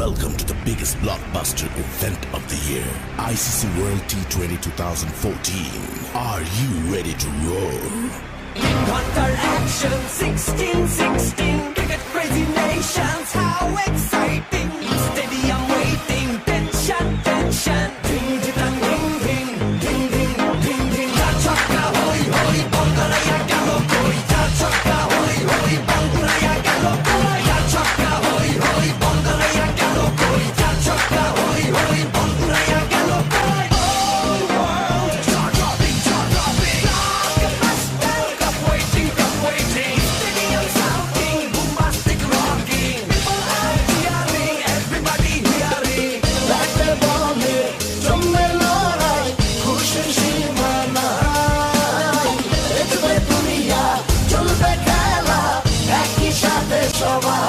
Welcome to the biggest blockbuster event of the year, ICC World T20 2014. Are you ready to roar? Counter action 16, 16, cricket crazy nations, how! Stay нашего